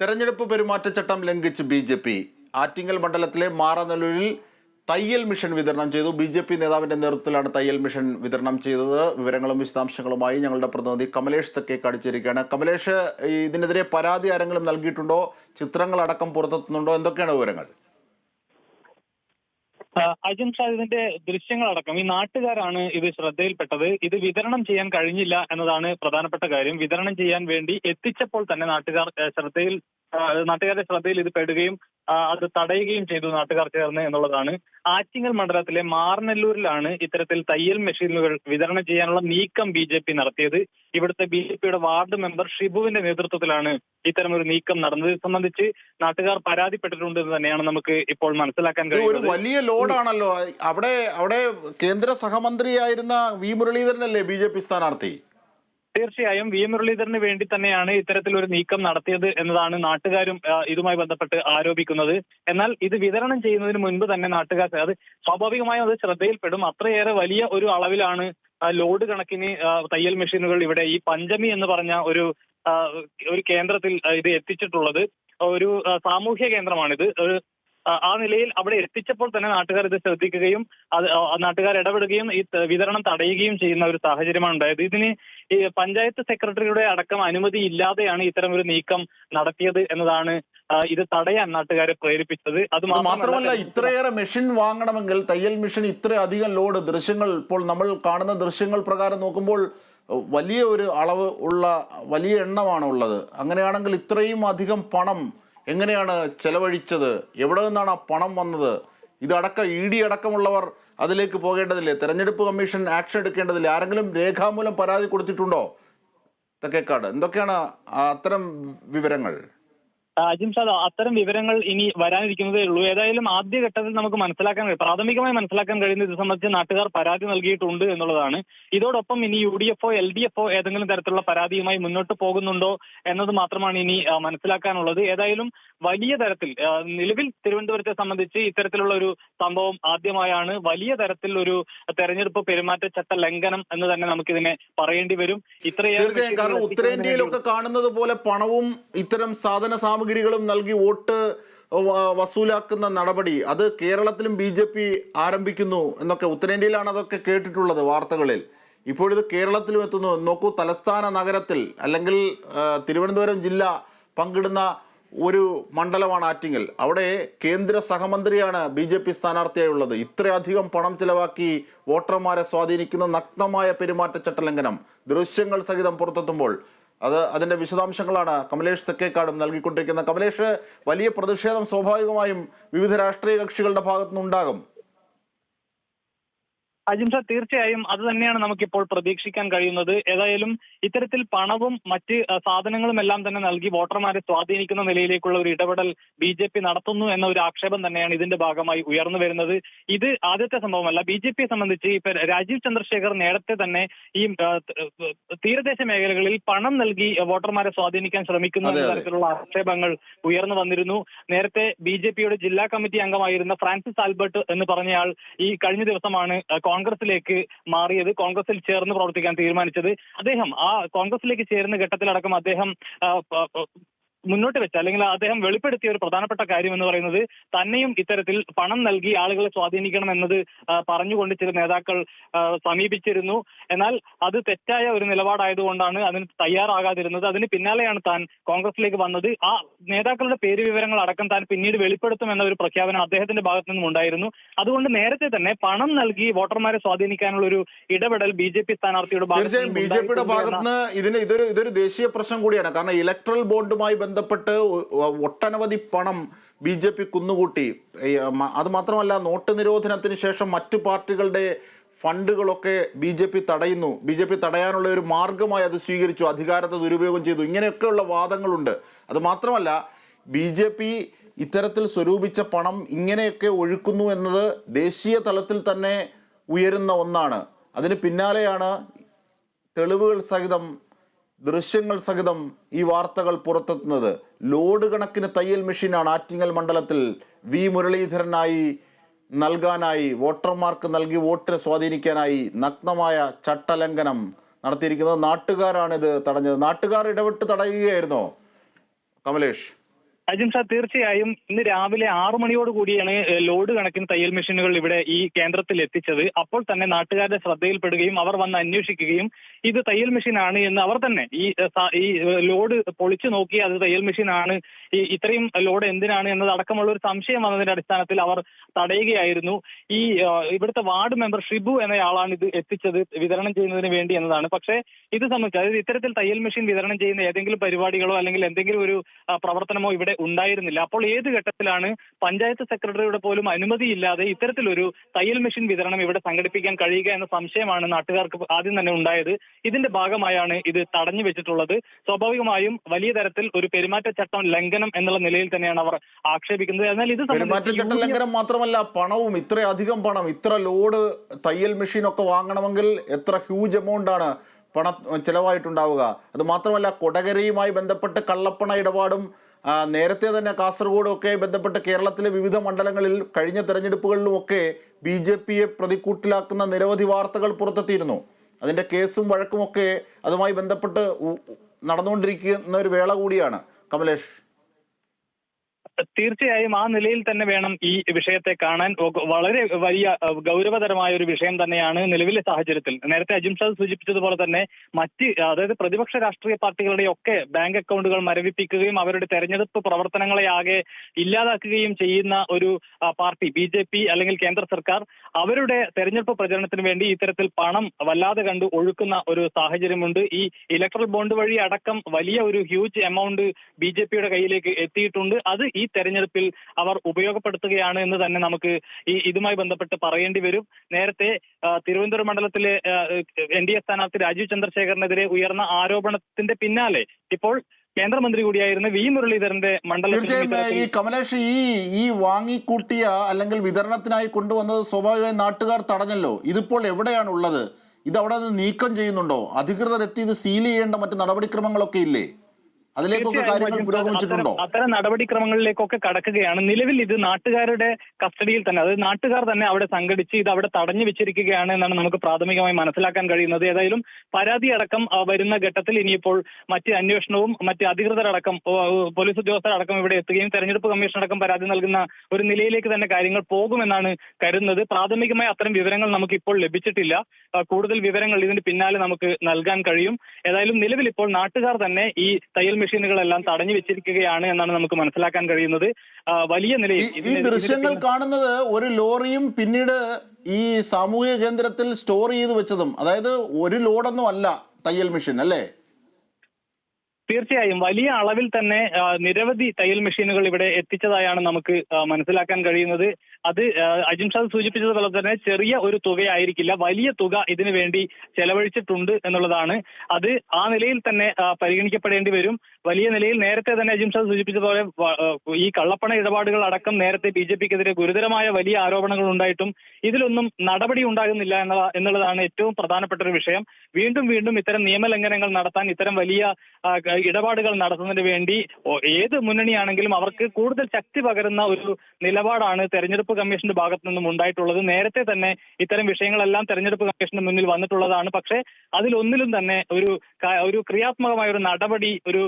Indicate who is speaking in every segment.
Speaker 1: തെരഞ്ഞെടുപ്പ് പെരുമാറ്റച്ചട്ടം ലംഘിച്ച് ബി ജെ പി. ആറ്റിങ്ങൽ മണ്ഡലത്തിലെ മാറനല്ലൂരിൽ തയ്യൽ മിഷൻ വിതരണം ചെയ്തു. ബി ജെ പി നേതാവിന്റെ നേതൃത്വത്തിലാണ് തയ്യൽ മിഷൻ വിതരണം ചെയ്തത്. വിവരങ്ങളും വിശദാംശങ്ങളുമായി ഞങ്ങളുടെ പ്രതിനിധി കമലേഷ് തക്കെ കടിച്ചിരിക്കുകയാണ് കമലേഷ് ഇതിനെതിരെ പരാതി ആരെങ്കിലും നൽകിയിട്ടുണ്ടോ? ചിത്രങ്ങളടക്കം പുറത്തെത്തുന്നുണ്ടോ? എന്തൊക്കെയാണ് വിവരങ്ങൾ?
Speaker 2: അജിം ഷാ ഇതിന്റെ ദൃശ്യങ്ങളടക്കം ഈ നാട്ടുകാരാണ് ഇത് ശ്രദ്ധയിൽപ്പെട്ടത്. ഇത് വിതരണം ചെയ്യാൻ കഴിഞ്ഞില്ല എന്നതാണ് പ്രധാനപ്പെട്ട കാര്യം. വിതരണം ചെയ്യാൻ വേണ്ടി എത്തിച്ചപ്പോൾ തന്നെ നാട്ടുകാർ ശ്രദ്ധയിൽ നാട്ടുകാരുടെ ശ്രദ്ധയിൽ ഇത് പെടുകയും അത് തടയുകയും ചെയ്തു നാട്ടുകാർ ചേർന്ന് എന്നുള്ളതാണ്. ആറ്റിങ്ങൽ മണ്ഡലത്തിലെ മാർനെല്ലൂരിലാണ് ഇത്തരത്തിൽ തയ്യൽ മെഷീനുകൾ വിതരണം ചെയ്യാനുള്ള നീക്കം ബി ജെ പി നടത്തിയത്. ഇവിടുത്തെ ബി ജെ പിയുടെ വാർഡ് മെമ്പർ ഷിബുവിന്റെ നേതൃത്വത്തിലാണ് ഇത്തരമൊരു നീക്കം നടന്നത്. ഇത് സംബന്ധിച്ച് നാട്ടുകാർ പരാതിപ്പെട്ടിട്ടുണ്ട് എന്ന് തന്നെയാണ് നമുക്ക് ഇപ്പോൾ മനസ്സിലാക്കാൻ കഴിയുന്നത്.
Speaker 1: വലിയ ലോഡാണല്ലോ. അവിടെ അവിടെ കേന്ദ്ര സഹമന്ത്രിയായിരുന്ന വി മുരളീധരനല്ലേ ബി ജെ പി സ്ഥാനാർത്ഥി?
Speaker 2: തീർച്ചയായും വി മുരളീധരന് വേണ്ടി തന്നെയാണ് ഇത്തരത്തിലൊരു നീക്കം നടത്തിയത് എന്നതാണ് നാട്ടുകാരും ഇതുമായി ബന്ധപ്പെട്ട് ആരോപിക്കുന്നത്. എന്നാൽ ഇത് വിതരണം ചെയ്യുന്നതിന് മുൻപ് തന്നെ നാട്ടുകാർ അത് സ്വാഭാവികമായും അത് ശ്രദ്ധയിൽപ്പെടും. അത്രയേറെ വലിയ ഒരു അളവിലാണ് ലോഡ് കണക്കിന് തയ്യൽ മെഷീനുകൾ ഇവിടെ ഈ പഞ്ചമി എന്ന് പറഞ്ഞ ഒരു ഒരു കേന്ദ്രത്തിൽ ഇത് എത്തിച്ചിട്ടുള്ളത്. ഒരു സാമൂഹ്യ കേന്ദ്രമാണിത്. ഒരു ആ, നിലയിൽ അവിടെ എത്തിച്ചപ്പോൾ തന്നെ നാട്ടുകാർ ഇത് ശ്രദ്ധിക്കുകയും അത് നാട്ടുകാർ ഇടപെടുകയും ഈ വിതരണം തടയുകയും ചെയ്യുന്ന ഒരു സാഹചര്യമാണ് ഉണ്ടായത്. ഇതിന് ഈ പഞ്ചായത്ത് സെക്രട്ടറിയുടെ അടക്കം അനുമതി ഇല്ലാതെയാണ് ഇത്തരം ഒരു നീക്കം നടത്തിയത് എന്നതാണ് ഇത് തടയാൻ നാട്ടുകാരെ പ്രേരിപ്പിച്ചത്. അത്
Speaker 1: മാത്രമല്ല ഇത്രയേറെ മെഷീൻ വാങ്ങണമെങ്കിൽ തയ്യൽ മെഷീൻ ഇത്രയധികം ലോഡ് ദൃശ്യങ്ങൾ ഇപ്പോൾ നമ്മൾ കാണുന്ന ദൃശ്യങ്ങൾ പ്രകാരം നോക്കുമ്പോൾ വലിയ ഒരു അളവ് ഉള്ള വലിയ എണ്ണമാണ് ഉള്ളത്. അങ്ങനെയാണെങ്കിൽ ഇത്രയും അധികം പണം എങ്ങനെയാണ് ചെലവഴിച്ചത്? എവിടെ നിന്നാണ് ആ പണം വന്നത്? ഇതടക്കം ഇ ഡി അടക്കമുള്ളവർ അതിലേക്ക് പോകേണ്ടതില്ലേ? തെരഞ്ഞെടുപ്പ് കമ്മീഷൻ ആക്ഷൻ എടുക്കേണ്ടതില്ലേ? ആരെങ്കിലും രേഖാമൂലം പരാതി കൊടുത്തിട്ടുണ്ടോ? തെക്കേക്കാട്. എന്തൊക്കെയാണ് അത്തരം വിവരങ്ങൾ?
Speaker 2: അജിംഷാദ് അത്തരം വിവരങ്ങൾ ഇനി വരാനിരിക്കുന്നതേ ഉള്ളൂ. ഏതായാലും ആദ്യഘട്ടത്തിൽ നമുക്ക് മനസ്സിലാക്കാൻ കഴിയും പ്രാഥമികമായി മനസ്സിലാക്കാൻ കഴിയുന്ന ഇത് സംബന്ധിച്ച് നാട്ടുകാർ പരാതി നൽകിയിട്ടുണ്ട് എന്നുള്ളതാണ്. ഇതോടൊപ്പം ഇനി യു ഡി എഫോ എൽ ഡി എഫോ ഏതെങ്കിലും തരത്തിലുള്ള പരാതിയുമായി മുന്നോട്ട് പോകുന്നുണ്ടോ എന്നത് മാത്രമാണ് ഇനി മനസ്സിലാക്കാനുള്ളത്. ഏതായാലും വലിയ തരത്തിൽ നിലവിൽ തിരുവനന്തപുരത്തെ സംബന്ധിച്ച് ഇത്തരത്തിലുള്ള ഒരു സംഭവം ആദ്യമായാണ്. വലിയ തരത്തിൽ ഒരു തെരഞ്ഞെടുപ്പ് പെരുമാറ്റച്ചട്ട ലംഘനം എന്ന് തന്നെ നമുക്കിതിനെ പറയേണ്ടി വരും. ഇത്രയേറെ
Speaker 1: തീർച്ചയായും. കാരണം ഉത്തരേന്ത്യയിലൊക്കെ കാണുന്നത് പോലെ പണവും ഇത്തരം സാധന സാമഗ്രികളും നൽകി വോട്ട് വസൂലാക്കുന്ന നടപടി. അത് കേരളത്തിലും ബി ജെ പി ആരംഭിക്കുന്നു എന്നൊക്കെ ഉത്തരേന്ത്യയിലാണ് അതൊക്കെ കേട്ടിട്ടുള്ളത് വാർത്തകളിൽ. ഇപ്പോഴിത് കേരളത്തിലും എത്തുന്നു. നോക്കൂ തലസ്ഥാന നഗരത്തിൽ അല്ലെങ്കിൽ തിരുവനന്തപുരം ജില്ല പങ്കിടുന്ന ഒരു മണ്ഡലമാണ് ആറ്റിങ്ങൽ. അവിടെ കേന്ദ്ര സഹമന്ത്രിയാണ് ബി ജെ പി സ്ഥാനാർത്ഥിയായുള്ളത്. ഇത്രയധികം പണം ചിലവാക്കി വോട്ടർമാരെ സ്വാധീനിക്കുന്ന നഗ്നമായ പെരുമാറ്റച്ചട്ട ലംഘനം ദൃശ്യങ്ങൾ സഹിതം പുറത്തെത്തുമ്പോൾ അത് അതിന്റെ വിശദാംശങ്ങളാണ് കമലേഷ് തെക്കേക്കാടും നൽകിക്കൊണ്ടിരിക്കുന്നത് കമലേഷ് വലിയ പ്രതിഷേധം സ്വാഭാവികമായും വിവിധ രാഷ്ട്രീയ കക്ഷികളുടെ ഭാഗത്തുനിന്നുണ്ടാകും.
Speaker 2: അജിംഷ തീർച്ചയായും അത് തന്നെയാണ് നമുക്കിപ്പോൾ പ്രതീക്ഷിക്കാൻ കഴിയുന്നത്. ഏതായാലും ഇത്തരത്തിൽ പണവും മറ്റ് സാധനങ്ങളും എല്ലാം തന്നെ നൽകി വോട്ടർമാരെ സ്വാധീനിക്കുന്ന നിലയിലേക്കുള്ള ഒരു ഇടപെടൽ ബി ജെ പി നടത്തുന്നു എന്ന ഒരു ആക്ഷേപം തന്നെയാണ് ഇതിന്റെ ഭാഗമായി ഉയർന്നു വരുന്നത്. ഇത് ആദ്യത്തെ സംഭവമല്ല. ബി ജെ പിയെ സംബന്ധിച്ച് ഇപ്പൊ രാജീവ് ചന്ദ്രശേഖർ നേരത്തെ തന്നെ ഈ തീരദേശ മേഖലകളിൽ പണം നൽകി വോട്ടർമാരെ സ്വാധീനിക്കാൻ ശ്രമിക്കുന്നു എന്ന തരത്തിലുള്ള ആക്ഷേപങ്ങൾ ഉയർന്നു വന്നിരുന്നു. നേരത്തെ ബി ജെ പിയുടെ ജില്ലാ കമ്മിറ്റി അംഗമായിരുന്ന ഫ്രാൻസിസ് ആൽബർട്ട് എന്ന് പറഞ്ഞയാൾ ഈ കഴിഞ്ഞ ദിവസമാണ് കോൺഗ്രസിലേക്ക് മാറിയത് കോൺഗ്രസിൽ ചേർന്ന് പ്രവർത്തിക്കാൻ തീരുമാനിച്ചത് അദ്ദേഹം. ആ കോൺഗ്രസിലേക്ക് ചേരുന്ന ഘട്ടത്തിലടക്കം അദ്ദേഹം മുന്നോട്ട് വെച്ച അല്ലെങ്കിൽ അദ്ദേഹം വെളിപ്പെടുത്തിയ ഒരു പ്രധാനപ്പെട്ട കാര്യം എന്ന് പറയുന്നത് തന്നെയും ഇത്തരത്തിൽ പണം നൽകി ആളുകളെ സ്വാധീനിക്കണം എന്നത് പറഞ്ഞുകൊണ്ട് ചില നേതാക്കൾ സമീപിച്ചിരുന്നു. എന്നാൽ അത് തെറ്റായ ഒരു നിലപാടായതുകൊണ്ടാണ് അതിന് തയ്യാറാകാതിരുന്നത്. അതിന് പിന്നാലെയാണ് താൻ കോൺഗ്രസിലേക്ക് വന്നത്. ആ നേതാക്കളുടെ പേര് വിവരങ്ങൾ അടക്കം താൻ പിന്നീട് വെളിപ്പെടുത്തും എന്ന ഒരു പ്രഖ്യാപനം അദ്ദേഹത്തിന്റെ ഭാഗത്തു നിന്നും ഉണ്ടായിരുന്നു. അതുകൊണ്ട് നേരത്തെ തന്നെ പണം നൽകി വോട്ടർമാരെ സ്വാധീനിക്കാനുള്ള ഒരു ഇടപെടൽ ബി ജെ പി സ്ഥാനാർത്ഥിയുടെ ഭാഗത്ത്
Speaker 1: ബി ജെ പിയുടെ ഭാഗത്ത് ഇതിന് ഇതൊരു ഇതൊരു ദേശീയ പ്രശ്നം കൂടിയാണ്. കാരണം ഇലക്ട്രൽ ബോണ്ടുമായി ബന്ധപ്പെട്ട് ഒട്ടനവധി പണം ബി ജെ പി കുന്നുകൂട്ടി. അതുമാത്രമല്ല അത് മാത്രമല്ല നോട്ട് നിരോധനത്തിന് ശേഷം മറ്റു പാർട്ടികളുടെ ഫണ്ടുകളൊക്കെ ബി ജെ പി തടയുന്നു. ബി ജെ പി തടയാനുള്ള ഒരു മാർഗമായി അത് സ്വീകരിച്ചു അധികാരത്തെ ദുരുപയോഗം ചെയ്തു. ഇങ്ങനെയൊക്കെയുള്ള വാദങ്ങളുണ്ട്. അത് മാത്രമല്ല ബി ജെ പി ഇത്തരത്തിൽ സ്വരൂപിച്ച പണം ഇങ്ങനെയൊക്കെ ഒഴുക്കുന്നു എന്നത് ദേശീയ തലത്തിൽ തന്നെ ഉയരുന്ന ഒന്നാണ്. അതിന് പിന്നാലെയാണ് തെളിവുകൾ സഹിതം ദൃശ്യങ്ങൾ സഹിതം ഈ വാർത്തകൾ പുറത്തെത്തുന്നത്. ലോഡ് കണക്കിന് തയ്യൽ മെഷീനാണ് ആറ്റിങ്ങൽ മണ്ഡലത്തിൽ വി മുരളീധരനായി നൽകാനായി വോട്ടർമാർക്ക് നൽകി വോട്ടിനെ സ്വാധീനിക്കാനായി നഗ്നമായ ചട്ടലംഘനം നടത്തിയിരിക്കുന്നത് നാട്ടുകാരാണിത് തടഞ്ഞത്. നാട്ടുകാർ ഇടപെട്ട് തടയുകയായിരുന്നോ. കമലേഷ്.
Speaker 2: അജിംഷാ തീർച്ചയായും ഇന്ന് രാവിലെ ആറു മണിയോട് കൂടിയാണ് ലോഡ് കണക്കിന് തയ്യൽ മെഷീനുകൾ ഇവിടെ ഈ കേന്ദ്രത്തിൽ എത്തിച്ചത്. അപ്പോൾ തന്നെ നാട്ടുകാരുടെ ശ്രദ്ധയിൽപ്പെടുകയും അവർ വന്ന് അന്വേഷിക്കുകയും ഇത് തയ്യൽ മെഷീൻ ആണ് എന്ന് അവർ തന്നെ ഈ ഈ ലോഡ് പൊളിച്ചു നോക്കി അത് തയ്യൽ മെഷീൻ ആണ് ഈ ഇത്രയും ലോഡ് എന്തിനാണ് എന്നതടക്കമുള്ള ഒരു സംശയം വന്നതിന്റെ അടിസ്ഥാനത്തിൽ അവർ തടയുകയായിരുന്നു. ഈ ഇവിടുത്തെ വാർഡ് മെമ്പർ ഷിബു എന്നയാളാണ് ഇത് എത്തിച്ചത് വിതരണം ചെയ്യുന്നതിന് വേണ്ടി എന്നതാണ്. പക്ഷേ ഇത് സംബന്ധിച്ച് അതായത് ഇത്തരത്തിൽ തയ്യൽ മെഷീൻ വിതരണം ചെയ്യുന്ന ഏതെങ്കിലും പരിപാടികളോ അല്ലെങ്കിൽ എന്തെങ്കിലും ഒരു പ്രവർത്തനമോ ഇവിടെ ഉണ്ടായിരുന്നില്ല. അപ്പോൾ ഏത് ഘട്ടത്തിലാണ് പഞ്ചായത്ത് സെക്രട്ടറിയുടെ പോലും അനുമതിയില്ലാതെ ഇത്തരത്തിലൊരു തയ്യൽ മെഷീൻ വിതരണം ഇവിടെ സംഘടിപ്പിക്കാൻ കഴിയുക എന്ന സംശയമാണ് നാട്ടുകാർക്ക് ആദ്യം തന്നെ ഉണ്ടായത്. ഇതിന്റെ ഭാഗമായാണ് ഇത് തടഞ്ഞു വെച്ചിട്ടുള്ളത്. സ്വാഭാവികമായും വലിയ തരത്തിൽ ഒരു പെരുമാറ്റച്ചട്ടം ലംഘനം എന്നുള്ള നിലയിൽ തന്നെയാണ് അവർ ആക്ഷേപിക്കുന്നത്. എന്നാൽ ഇത്
Speaker 1: പെരുമാറ്റച്ചട്ടം ലംഘനം മാത്രമല്ല പണവും ഇത്രയധികം പണം ഇത്ര ലോഡ് തയ്യൽ മെഷീൻ ഒക്കെ വാങ്ങണമെങ്കിൽ എത്ര ഹ്യൂജ് എമൗണ്ട് ആണ് പണ ചിലവായിട്ടുണ്ടാവുക. അത് മാത്രമല്ല കൊടകരയുമായി ബന്ധപ്പെട്ട് കള്ളപ്പണ ഇടപാടും നേരത്തെ തന്നെ കാസർഗോഡൊക്കെ ബന്ധപ്പെട്ട് കേരളത്തിലെ വിവിധ മണ്ഡലങ്ങളിൽ കഴിഞ്ഞ തെരഞ്ഞെടുപ്പുകളിലുമൊക്കെ ബി ജെ പിയെ പ്രതിക്കൂട്ടിലാക്കുന്ന നിരവധി വാർത്തകൾ പുറത്തെത്തിയിരുന്നു. അതിന്റെ കേസും വഴക്കുമൊക്കെ അതുമായി ബന്ധപ്പെട്ട് നടന്നുകൊണ്ടിരിക്കുന്ന ഒരു വേള കൂടിയാണ്. കമലേഷ്.
Speaker 2: തീർച്ചയായും ആ നിലയിൽ തന്നെ വേണം ഈ വിഷയത്തെ കാണാൻ. വളരെ വലിയ ഗൗരവതരമായ ഒരു വിഷയം തന്നെയാണ് നിലവിലെ സാഹചര്യത്തിൽ. നേരത്തെ അജിംഷാദ് സൂചിപ്പിച്ചതുപോലെ തന്നെ മറ്റ് അതായത് പ്രതിപക്ഷ രാഷ്ട്രീയ പാർട്ടികളുടെ ഒക്കെ ബാങ്ക് അക്കൗണ്ടുകൾ മരവിപ്പിക്കുകയും അവരുടെ തെരഞ്ഞെടുപ്പ് പ്രവർത്തനങ്ങളെ ആകെ ഇല്ലാതാക്കുകയും ചെയ്യുന്ന ഒരു പാർട്ടി ബി ജെ പി അല്ലെങ്കിൽ കേന്ദ്ര സർക്കാർ അവരുടെ തെരഞ്ഞെടുപ്പ് പ്രചരണത്തിന് വേണ്ടി ഇത്തരത്തിൽ പണം വല്ലാതെ കണ്ട് ഒഴുക്കുന്ന ഒരു സാഹചര്യമുണ്ട്. ഈ ഇലക്ട്രൽ ബോണ്ട് വഴി അടക്കം വലിയ ഒരു ഹ്യൂജ് എമൗണ്ട് ബി ജെ പിയുടെ കയ്യിലേക്ക് എത്തിയിട്ടുണ്ട്. അത് ഈ തെരഞ്ഞെടുപ്പിൽ അവർ ഉപയോഗപ്പെടുത്തുകയാണ് എന്ന് തന്നെ നമുക്ക് ഈ ഇതുമായി ബന്ധപ്പെട്ട് പറയേണ്ടി വരും. നേരത്തെ തിരുവനന്തപുരം മണ്ഡലത്തിലെ എൻ ഡി എ സ്ഥാനാർത്ഥി രാജീവ് ചന്ദ്രശേഖരനെതിരെ ഉയർന്ന ആരോപണത്തിന്റെ പിന്നാലെ ഇപ്പോൾ കേന്ദ്രമന്ത്രി കൂടിയായിരുന്ന വി മുരളീധരന്റെ മണ്ഡലം
Speaker 1: തീർച്ചയായും ഈ കമലേഷ് ഈ ഈ വാങ്ങിക്കൂട്ടിയ അല്ലെങ്കിൽ വിതരണത്തിനായി കൊണ്ടുവന്നത് സ്വാഭാവികമായും നാട്ടുകാർ തടഞ്ഞല്ലോ. ഇതിപ്പോൾ എവിടെയാണ് ഉള്ളത് ഇത് അവിടെ നിന്ന് നീക്കം ചെയ്യുന്നുണ്ടോ? അധികൃതർ എത്തി ഇത് സീൽ ചെയ്യേണ്ട മറ്റ് നടപടിക്രമങ്ങളൊക്കെ ഇല്ലേ? അതിലേക്കൊക്കെ കാര്യങ്ങൾ പുരോഗമിച്ചിട്ടുണ്ടോ?
Speaker 2: അത്തരം- നടപടിക്രമങ്ങളിലേക്കൊക്കെ കടക്കുകയാണ്. നിലവിൽ ഇത് നാട്ടുകാരുടെ കസ്റ്റഡിയിൽ തന്നെ അതായത് നാട്ടുകാർ തന്നെ അവിടെ സംഘടിച്ച് ഇത് അവിടെ തടഞ്ഞു വെച്ചിരിക്കുകയാണ് എന്നാണ് നമുക്ക് പ്രാഥമികമായി മനസ്സിലാക്കാൻ കഴിയുന്നത്. ഏതായാലും പരാതി അടക്കം വരുന്ന ഘട്ടത്തിൽ ഇനിയിപ്പോൾ മറ്റ് അന്വേഷണവും മറ്റ് അധികൃതരടക്കം പോലീസ് ഉദ്യോഗസ്ഥരടക്കം ഇവിടെ എത്തുകയും തെരഞ്ഞെടുപ്പ് കമ്മീഷൻ അടക്കം പരാതി നൽകുന്ന ഒരു നിലയിലേക്ക് തന്നെ കാര്യങ്ങൾ പോകുമെന്നാണ് കരുതുന്നത്. പ്രാഥമികമായി അത്തരം വിവരങ്ങൾ നമുക്ക് ഇപ്പോൾ ലഭിച്ചിട്ടില്ല കൂടുതൽ വിവരങ്ങൾ ഇതിന് പിന്നാലെ നമുക്ക് നൽകാൻ കഴിയും. ഏതായാലും നിലവിൽ ഇപ്പോൾ നാട്ടുകാർ തന്നെ ഈ തയ്യൽ മെഷീനുകളെല്ലാം തടഞ്ഞു വെച്ചിരിക്കുകയാണ് എന്നാണ് നമുക്ക് മനസ്സിലാക്കാൻ കഴിയുന്നത്. വലിയ നിലയിൽ
Speaker 1: ഈ ദൃശ്യങ്ങൾ കാണുന്നത് ഒരു ലോറിയും പിന്നീട് ഈ സാമൂഹിക കേന്ദ്രത്തിൽ സ്റ്റോർ ചെയ്ത് വെച്ചതും അതായത് ഒരു ലോഡൊന്നും അല്ല തയ്യൽ മെഷീൻ അല്ലേ?
Speaker 2: തീർച്ചയായും. വലിയ അളവിൽ തന്നെ നിരവധി തയ്യൽ മെഷീനുകൾ ഇവിടെ എത്തിച്ചതായാണ് നമുക്ക് മനസ്സിലാക്കാൻ കഴിയുന്നത്. അത് അജിംഷാദ് സൂചിപ്പിച്ചതുപോലെ തന്നെ ചെറിയ ഒരു തുകയായിരിക്കില്ല വലിയ തുക ഇതിനു വേണ്ടി ചെലവഴിച്ചിട്ടുണ്ട് എന്നുള്ളതാണ്. അത് ആ നിലയിൽ തന്നെ പരിഗണിക്കപ്പെടേണ്ടി വരും. വലിയ നിലയിൽ നേരത്തെ തന്നെ സൂചിപ്പിച്ചതുപോലെ സൂചിപ്പിച്ച പോലെ ഈ കള്ളപ്പണ ഇടപാടുകൾ അടക്കം നേരത്തെ ബി ജെ പിക്കെതിരെ ഗുരുതരമായ വലിയ ആരോപണങ്ങൾ ഉണ്ടായിട്ടും ഇതിലൊന്നും നടപടി ഉണ്ടാകുന്നില്ല എന്നുള്ളതാണ് ഏറ്റവും പ്രധാനപ്പെട്ട ഒരു വിഷയം. വീണ്ടും വീണ്ടും ഇത്തരം നിയമലംഘനങ്ങൾ നടത്താൻ ഇത്തരം വലിയ ഇടപാടുകൾ നടത്തുന്നതിന് വേണ്ടി ഏത് മുന്നണിയാണെങ്കിലും അവർക്ക് കൂടുതൽ ശക്തി പകരുന്ന ഒരു നിലപാടാണ് തെരഞ്ഞെടുപ്പ് കമ്മീഷന്റെ ഭാഗത്തു നിന്നും ഉണ്ടായിട്ടുള്ളത്. നേരത്തെ തന്നെ ഇത്തരം വിഷയങ്ങളെല്ലാം തെരഞ്ഞെടുപ്പ് കമ്മീഷന് മുന്നിൽ വന്നിട്ടുള്ളതാണ്. പക്ഷേ അതിലൊന്നിലും തന്നെ ഒരു ഒരു ക്രിയാത്മകമായ ഒരു നടപടി ഒരു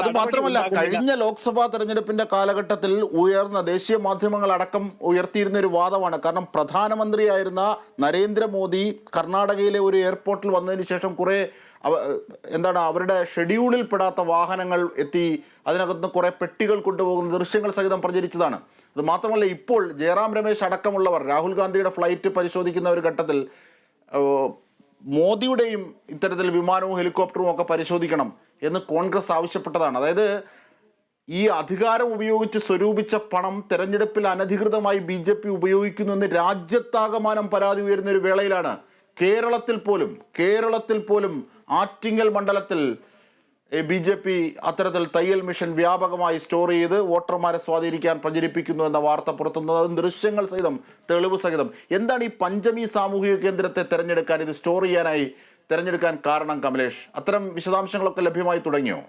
Speaker 1: അത് മാത്രമല്ല കഴിഞ്ഞ ലോക്സഭാ തെരഞ്ഞെടുപ്പിന്റെ കാലഘട്ടത്തിൽ ഉയർന്ന ദേശീയ മാധ്യമങ്ങൾ അടക്കം ഉയർത്തിയിരുന്ന ഒരു വാദമാണ്. കാരണം പ്രധാനമന്ത്രിയായിരുന്ന നരേന്ദ്രമോദി കർണാടകയിലെ ഒരു എയർപോർട്ടിൽ വന്നതിന് ശേഷം കുറെ എന്താണ് അവരുടെ ഷെഡ്യൂളിൽ പെടാത്ത വാഹനങ്ങൾ എത്തി അതിനകത്ത് കുറേ പെട്ടികൾ കൊണ്ടുപോകുന്ന ദൃശ്യങ്ങൾ സഹിതം പ്രചരിച്ചതാണ്. അത് മാത്രമല്ല ഇപ്പോൾ ജയറാം രമേശ് അടക്കമുള്ളവർ രാഹുൽ ഗാന്ധിയുടെ ഫ്ലൈറ്റ് പരിശോധിക്കുന്ന ഒരു ഘട്ടത്തിൽ മോദിയുടെയും ഇത്തരത്തിൽ വിമാനവും ഹെലികോപ്റ്ററും ഒക്കെ പരിശോധിക്കണം. എന്ന് കോൺഗ്രസ് ആവശ്യപ്പെട്ടതാണ്. അതായത് ഈ അധികാരം ഉപയോഗിച്ച് സ്വരൂപിച്ച പണം തെരഞ്ഞെടുപ്പിൽ അനധികൃതമായി ബി ജെ പി ഉപയോഗിക്കുന്നു എന്ന് രാജ്യത്താകമാനം പരാതി ഉയരുന്ന ഒരു വേളയിലാണ്. കേരളത്തിൽ പോലും കേരളത്തിൽ പോലും ആറ്റിങ്ങൽ മണ്ഡലത്തിൽ ബി ജെ പി അത്തരത്തിൽ തയ്യൽ മിഷൻ വ്യാപകമായി സ്റ്റോർ ചെയ്ത് വോട്ടർമാരെ സ്വാധീനിക്കാൻ പ്രചരിപ്പിക്കുന്നു എന്ന വാർത്ത പുറത്തുന്നത്. ദൃശ്യങ്ങൾ സഹിതം തെളിവ് സഹിതം. എന്താണ് ഈ പഞ്ചമി സാമൂഹിക കേന്ദ്രത്തെ തിരഞ്ഞെടുക്കാൻ ഇത് സ്റ്റോർ ചെയ്യാനായി തെരഞ്ഞെടുക്കാൻ കാരണം കമലേഷ്? അത്തരം വിശദാംശങ്ങളൊക്കെ ലഭ്യമായി തുടങ്ങിയോ?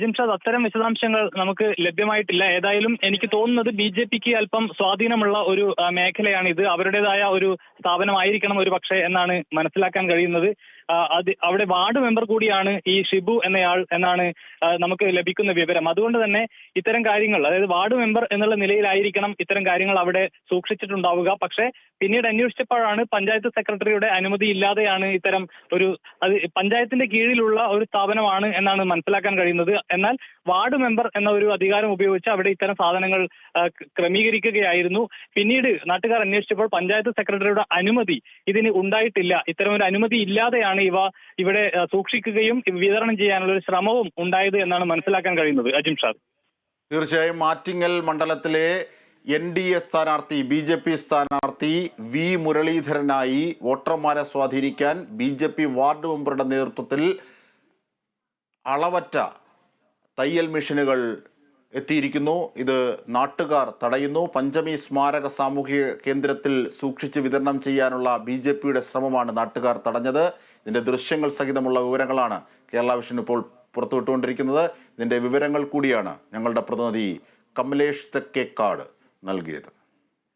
Speaker 2: ജിംഷാദ് അത്തരം വിശദാംശങ്ങൾ നമുക്ക് ലഭ്യമായിട്ടില്ല. ഏതായാലും എനിക്ക് തോന്നുന്നത് ബി ജെ പിക്ക് അല്പം സ്വാധീനമുള്ള ഒരു മേഖലയാണ് ഇത് അവരുടേതായ ഒരു സ്ഥാപനമായിരിക്കണം ഒരു പക്ഷേ എന്നാണ് മനസ്സിലാക്കാൻ കഴിയുന്നത്. അത് അവിടെ വാർഡ് മെമ്പർ കൂടിയാണ് ഈ ഷിബു എന്നയാൾ എന്നാണ് നമുക്ക് ലഭിക്കുന്ന വിവരം. അതുകൊണ്ട് തന്നെ ഇത്തരം കാര്യങ്ങൾ അതായത് വാർഡ് മെമ്പർ എന്നുള്ള നിലയിലായിരിക്കണം ഇത്തരം കാര്യങ്ങൾ അവിടെ സൂക്ഷിച്ചിട്ടുണ്ടാവുക. പക്ഷേ പിന്നീട് അന്വേഷിച്ചപ്പോഴാണ് പഞ്ചായത്ത് സെക്രട്ടറിയുടെ അനുമതി ഇല്ലാതെയാണ് ഇത്തരം ഒരു അത് പഞ്ചായത്തിന്റെ കീഴിലുള്ള ഒരു സ്ഥാപനമാണ് എന്നാണ് മനസ്സിലാക്കാൻ കഴിയുന്നത്. എന്നാൽ വാർഡ് മെമ്പർ എന്ന ഒരു അധികാരം ഉപയോഗിച്ച് അവിടെ ഇത്തരം സാധനങ്ങൾ ക്രമീകരിക്കുകയായിരുന്നു. പിന്നീട് നാട്ടുകാർ അന്വേഷിച്ചപ്പോൾ പഞ്ചായത്ത് സെക്രട്ടറിയുടെ അനുമതി ഇതിന് ഉണ്ടായിട്ടില്ല. ഇത്തരം ഒരു അനുമതി ഇല്ലാതെയാണ് ഇവ ഇവിടെ സൂക്ഷിക്കുകയും വിതരണം ചെയ്യാനുള്ള ഒരു ശ്രമവും ഉണ്ടായത് എന്നാണ് മനസ്സിലാക്കാൻ കഴിയുന്നത്. അജിം ഷാദ്.
Speaker 1: തീർച്ചയായും മാറ്റിങ്ങൽ മണ്ഡലത്തിലെ എൻ ഡി എ സ്ഥാനാർത്ഥി ബി ജെ പി സ്ഥാനാർത്ഥി വി മുരളീധരനായി വോട്ടർമാരെ സ്വാധീനിക്കാൻ ബി ജെ പി വാർഡ് മെമ്പറുടെ നേതൃത്വത്തിൽ അളവറ്റ തയ്യൽ മെഷീനുകൾ എത്തിയിരിക്കുന്നു. ഇത് നാട്ടുകാർ തടയുന്നു. പഞ്ചമി സ്മാരക സാമൂഹിക കേന്ദ്രത്തിൽ സൂക്ഷിച്ച് വിതരണം ചെയ്യാനുള്ള ബി ജെ പിയുടെ ശ്രമമാണ് നാട്ടുകാർ തടഞ്ഞത്. ഇതിന്റെ ദൃശ്യങ്ങൾ സഹിതമുള്ള വിവരങ്ങളാണ് കേരള വിഷൻ ഇപ്പോൾ പുറത്തുവിട്ടുകൊണ്ടിരിക്കുന്നത്. ഇതിന്റെ വിവരങ്ങൾ കൂടിയാണ് ഞങ്ങളുടെ പ്രതിനിധി കമലേഷ് തെക്കേക്കാട് നൽകിയത്.